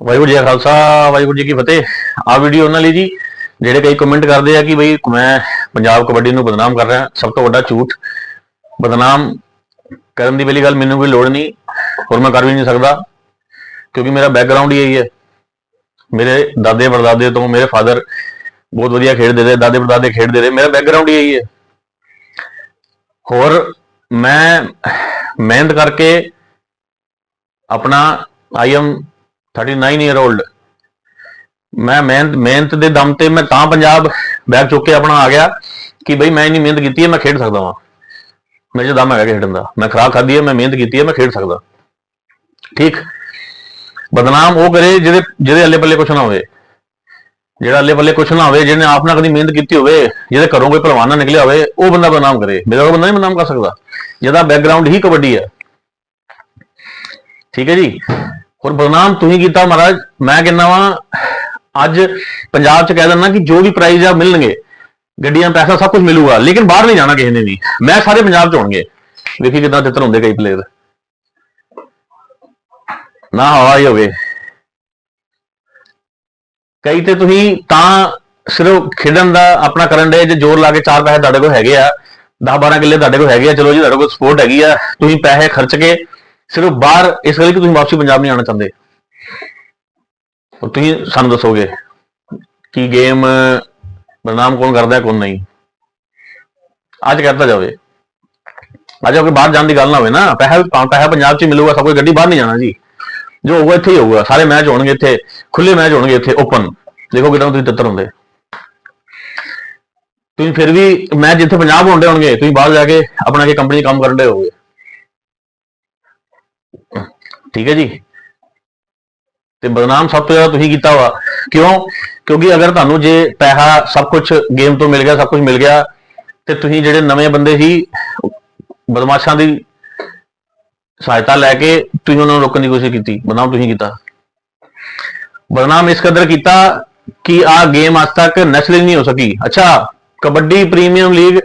ਵਾਹਿਗੁਰੂ ਜੀ ਕਾ ਖਾਲਸਾ, ਵਾਹਿਗੁਰੂ ਜੀ ਕੀ ਫਤਿਹ। ਆ ਵੀਡੀਓ ਉਹਨਾਂ ਲਈ ਜੀ, ਜਿਹੜੇ ਕਈ ਕਮੈਂਟ ਕਰਦੇ ਆ ਕਿ ਬਈ ਮੈਂ ਪੰਜਾਬ ਕਬੱਡੀ ਨੂੰ ਬਦਨਾਮ ਕਰ ਰਿਹਾ, ਸਭ ਤੋਂ ਵੱਡਾ ਝੂਠ। ਬਦਨਾਮ ਕਰਨ ਦੀ ਪਹਿਲੀ ਗੱਲ ਮੈਨੂੰ ਕੋਈ ਲੋੜ ਨਹੀਂ, ਹੋਰ ਮੈਂ ਕਰ ਵੀ ਨਹੀਂ ਸਕਦਾ, ਕਿਉਂਕਿ ਮੇਰਾ ਬੈਕਗ੍ਰਾਉਂਡ ਹੀ ਇਹੀ ਹੈ। ਮੇਰੇ ਦਾਦੇ ਪੜਦਾਦੇ ਤੋਂ, ਮੇਰੇ ਫਾਦਰ ਬਹੁਤ ਵਧੀਆ ਖੇਡਦੇ ਰਹੇ, ਦਾਦੇ ਪੜਦਾਦੇ ਖੇਡਦੇ ਰਹੇ, ਮੇਰਾ ਬੈਕਗ੍ਰਾਉਂਡ ਹੀ ਇਹੀ ਹੈ। ਹੋਰ ਮੈਂ ਮਿਹਨਤ ਕਰਕੇ ਆਪਣਾ ਆਈ ਐਮ 39 ਇਅਰ 올ਡ ਮੈਂ ਮਿਹਨਤ ਮਿਹਨਤ ਦੇ ਦਮ ਤੇ ਮੈਂ ਤਾਂ ਪੰਜਾਬ ਬੈਗ ਚੁੱਕ ਕੇ ਆਪਣਾ ਆ ਗਿਆ ਕਿ ਬਈ ਮੈਂ ਇੰਨੀ ਮਿਹਨਤ ਕੀਤੀ ਹੈ, ਮੈਂ ਖੇਡ ਸਕਦਾ ਵਾਂ। ਮੇਰੇ 'ਚ ਦਮ ਹੈਗਾ ਖੇਡਣ ਦਾ। ਮੈਂ ਖਰਾਕ ਖਾਧੀ ਹੈ, ਮੈਂ ਮਿਹਨਤ ਕੀਤੀ ਹੈ, ਮੈਂ ਖੇਡ ਸਕਦਾ। ਠੀਕ। ਬਦਨਾਮ ਉਹ ਕਰੇ ਜਿਹਦੇ ਜਿਹਦੇ ਅੱਲੇ ਪੱਲੇ ਕੁਛ ਨਾ ਹੋਵੇ। ਜਿਹੜਾ ਅੱਲੇ ਪੱਲੇ ਕੁਛ ਨਾ ਹੋਵੇ, ਜਿਹਨੇ ਆਪ ਨਾਲ ਕਦੀ ਮਿਹਨਤ ਕੀਤੀ ਹੋਵੇ, ਜਿਹਦੇ ਘਰੋਂ ਕੋਈ ਪਹਿਲਵਾਨ ਨਾ ਨਿਕਲਿਆ ਹੋਵੇ, ਉਹ ਬੰਦਾ ਬਦਨਾਮ ਕਰੇ। ਮੇਰਾ ਉਹ ਬੰਦਾ ਨਹੀਂ ਬਦਨਾਮ ਕਰ ਸਕਦਾ। ਜਿਹਦਾ ਬੈਕਗ੍ਰਾਉਂਡ ਹੀ ਕਬੱਡੀ ਹੈ। ਠੀਕ ਹੈ ਜੀ? ਹੋਰ ਬਦਨਾਮ ਤੁਸੀਂ ਕੀਤਾ ਮਹਾਰਾਜ। ਮੈਂ ਕਹਿੰਦਾ ਵਾਂ, ਅੱਜ ਪੰਜਾਬ ਚ ਕਹਿ ਦਿੰਦਾ ਕਿ ਜੋ ਵੀ ਪ੍ਰਾਈਜ਼ ਆ ਮਿਲਣਗੇ, ਗੱਡੀਆਂ, ਪੈਸਾ ਸਭ ਕੁਝ ਮਿਲੂਗਾ, ਲੇਕਿਨ ਬਾਹਰ ਨਹੀਂ ਜਾਣਾ ਕਿਸੇ ਨੇ ਵੀ। ਮੈਂ ਸਾਰੇ ਪੰਜਾਬ ਚ ਹੋਣਗੇ। ਵੇਖੀ ਕਿਦਾਂ ਤਿੱਤਰ ਹੁੰਦੇ ਕਈ ਪਲੇਅਰ ਨਾ ਹਵਾ ਹੀ ਹੋਵੇ। ਕਈ ਤੇ ਤੁਸੀਂ ਤਾਂ ਸਿਰਫ ਖੇਡਣ ਦਾ ਆਪਣਾ ਕਰਨ ਦੇ ਜੇ ਜ਼ੋਰ ਲਾ ਕੇ ਚਾਰ ਪੈਸੇ ਤੁਹਾਡੇ ਕੋਲ ਹੈਗੇ ਆ 10 12 ਕਿੱਲੇ ਤੁਹਾਡੇ ਕੋਲ ਹੈਗੇ ਆ, ਚਲੋ ਜੀ, ਤੁਹਾਡੇ ਕੋਲ ਸਪੋਰਟ ਹੈਗੀ ਆ, ਤੁਸੀਂ ਪੈਸੇ ਖਰਚ ਕੇ ਸਿਰਫ ਬਾਹਰ ਇਸ ਕਰਕੇ ਤੁਸੀਂ ਵਾਪਸੀ ਪੰਜਾਬ ਨਹੀਂ ਆਉਣਾ ਚਾਹੁੰਦੇ। ਤੁਸੀਂ ਸਾਨੂੰ ਦੱਸੋਗੇ ਕਿ ਗੇਮ ਬਦਨਾਮ ਕੌਣ ਕਰਦਾ ਹੈ, ਕੌਣ ਨਹੀਂ। ਅੱਜ ਕਰਤਾ ਜਾਵੇ। ਅੱਜ ਕੋਈ ਬਾਹਰ ਜਾਣ ਦੀ ਗੱਲ ਨਾ ਹੋਵੇ ਨਾ। ਪੈਸਾ ਪਾ- ਪੈਸਾ ਪੰਜਾਬ 'ਚ ਹੀ ਮਿਲੂਗਾ, ਸਭ ਕੋਈ ਗੱਡੀ ਬਾਹਰ ਨਹੀਂ ਜਾਣਾ ਜੀ। ਜੋ ਹੋਊਗਾ ਇੱਥੇ ਹੀ ਹੋਊਗਾ। ਸਾਰੇ ਮੈਚ ਹੋਣਗੇ ਇੱਥੇ ਖੁੱਲੇ ਮੈਚ ਹੋਣਗੇ ਇੱਥੇ ਓਪਨ ਦੇਖੋ ਕਿਦਾਂ ਤੁਸੀਂ ਤੱਤਰ ਹੁੰਦੇ। ਤੁਸੀਂ ਫਿਰ ਵੀ ਮੈਚ ਜਿੱਥੇ ਪੰਜਾਬ ਹੁੰਦੇ ਹੋਣਗੇ, ਤੁਸੀਂ ਬਾਹਰ ਜਾ ਕੇ ਆਪਣਾ ਕੀ ਕੰਪਨੀ ਕੰਮ ਕਰਨ ਦੇ ਹੋਗੇ ਠੀਕ ਹੈ ਜੀ। ਤੇ ਬਦਨਾਮ ਸਭ ਤੋਂ ਜ਼ਿਆਦਾ ਤੁਸੀਂ ਕੀਤਾ ਵਾ। ਕਿਉਂ? ਕਿਉਂਕਿ ਅਗਰ ਤੁਹਾਨੂੰ ਜੇ ਪੈਸਾ ਸਭ ਕੁਝ ਗੇਮ ਤੋਂ ਮਿਲ ਗਿਆ, ਸਭ ਕੁਝ ਮਿਲ ਗਿਆ, ਤੇ ਤੁਸੀਂ ਜਿਹੜੇ ਨਵੇਂ ਬੰਦੇ ਸੀ, ਬਦਮਾਸ਼ਾਂ ਦੀ ਸਹਾਇਤਾ ਲੈ ਕੇ ਤੁਸੀਂ ਉਹਨਾਂ ਨੂੰ ਰੋਕਣ ਦੀ ਕੋਸ਼ਿਸ਼ ਕੀਤੀ। ਬਦਨਾਮ ਤੁਸੀਂ ਕੀਤਾ। ਬਦਨਾਮ ਇਸ ਕਦਰ ਕੀਤਾ ਕਿ ਆ ਗੇਮ ਅੱਜ ਤੱਕ ਨੈਸ਼ਨਲ ਨਹੀਂ ਹੋ ਸਕੀ। ਅੱਛਾ, kabaddi premium league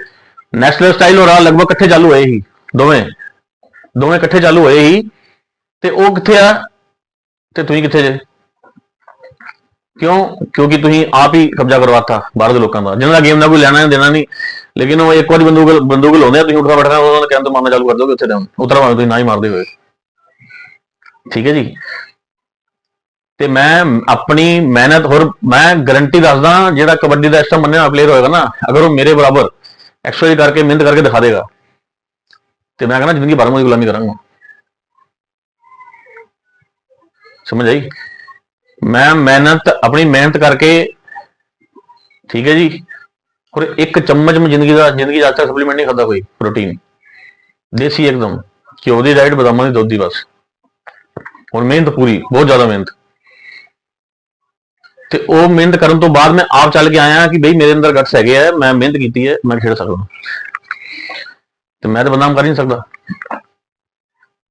national style ਹੋ ਰਹਾ, ਲਗਭਗ ਇਕੱਠੇ ਚਾਲੂ ਹੋਏ ਸੀ। ਦੋਵੇਂ। ਦੋਵੇਂ ਇਕੱਠੇ ਚਾਲੂ ਹੋਏ ਸੀ। ਤੇ ਉਹ ਕਿੱਥੇ ਆ? ਤੇ ਤੁਸੀਂ ਕਿੱਥੇ ਜੇ? ਕਿਉਂ? ਕਿਉਂਕਿ ਤੁਸੀਂ ਆਪ ਹੀ ਕਬਜ਼ਾ ਕਰਵਾਤਾ ਬਾਹਰ ਦੇ ਲੋਕਾਂ ਦਾ। ਜਿਹਨਾਂ ਦਾ ਗੇਮ ਦਾ ਕੋਈ ਲੈਣਾ ਦੇਣਾ ਨਹੀਂ। ਲੇਕਿਨ ਉਹ ਇੱਕ ਵਾਰੀ ਬੰਦੂਕ ਬੰਦੂਕ ਲਾਉਂਦੇ ਆ, ਤੁਸੀਂ ਉੱਠਾ ਬੈਠਣਾ, ਉਹਨਾਂ ਨੇ ਕਹਿਣ ਤੋਂ ਮਾਰਨਾ ਚਾਲੂ ਕਰ ਦੋਗੇ ਉੱਥੇ ਡਾਊਨ ਉਤਰਾ ਭਾਵੇਂ ਤੁਸੀਂ ਨਾ ਹੀ ਮਾਰਦੇ ਹੋਏ। ਠੀਕ ਹੈ ਜੀ? ਤੇ ਮੈਂ ਆਪਣੀ ਮਿਹਨਤ ਹੋਰ ਮੈਂ ਗਰੰਟੀ ਦੱਸਦਾ, ਜਿਹੜਾ ਕਬੱਡੀ ਦਾ ਇਸ ਟਾਈਮ ਮੰਨਿਆ ਪਲੇਅਰ ਹੋਏਗਾ ਨਾ, ਅਗਰ ਉਹ ਮੇਰੇ ਬਰਾਬਰ ਐਕਸਰਸਾਈਜ਼ ਕਰਕੇ, ਮਿਹਨਤ ਕਰਕੇ ਦਿਖਾ ਦੇਗਾ। ਤੇ ਮੈਂ ਕਹਿੰਦਾ ਜ਼ਿੰਦਗੀ ਭਰ ਮੈਂ ਉਹਦੀ ਗੁਲਾਮੀ ਕਰਾਂਗਾ। ਸਮਝ ਆਈ? ਮੈਂ ਮਿਹਨਤ, ਆਪਣੀ ਮਿਹਨਤ ਕਰਕੇ, ਠੀਕ ਹੈ ਜੀ, ਔਰ ਇੱਕ ਚਮਚ ਮੈਂ ਜ਼ਿੰਦਗੀ ਦਾ ਜ਼ਿੰਦਗੀ ਦਾ ਅੱਜ ਤੱਕ ਸਪਲੀਮੈਂਟ ਨਹੀਂ ਖਾਦਾ ਕੋਈ ਪ੍ਰੋਟੀਨ ਦੇਸੀ ਇੱਕਦਮ, ਘਿਓ ਦੀ ਡਾਈਟ ਬਦਾਮਾਂ ਦੀ ਦੁੱਧ ਦੀ ਬਸ। ਹੁਣ ਮਿਹਨਤ ਪੂਰੀ, ਬਹੁਤ ਜ਼ਿਆਦਾ ਮਿਹਨਤ। ਤੇ ਉਹ ਮਿਹਨਤ ਕਰਨ ਤੋਂ ਬਾਅਦ ਮੈਂ ਆਪ ਚੱਲ ਕੇ ਆਇਆ ਕਿ ਬਈ ਮੇਰੇ ਅੰਦਰ ਗਟਸ ਹੈਗੇ ਆ, ਮੈਂ ਮਿਹਨਤ ਕੀਤੀ ਹੈ, ਮੈਂ ਖੇਡ ਸਕਦਾ। ਤੇ ਮੈਂ ਤਾਂ ਬਦਨਾਮ ਕਰ ਨਹੀਂ ਸਕਦਾ।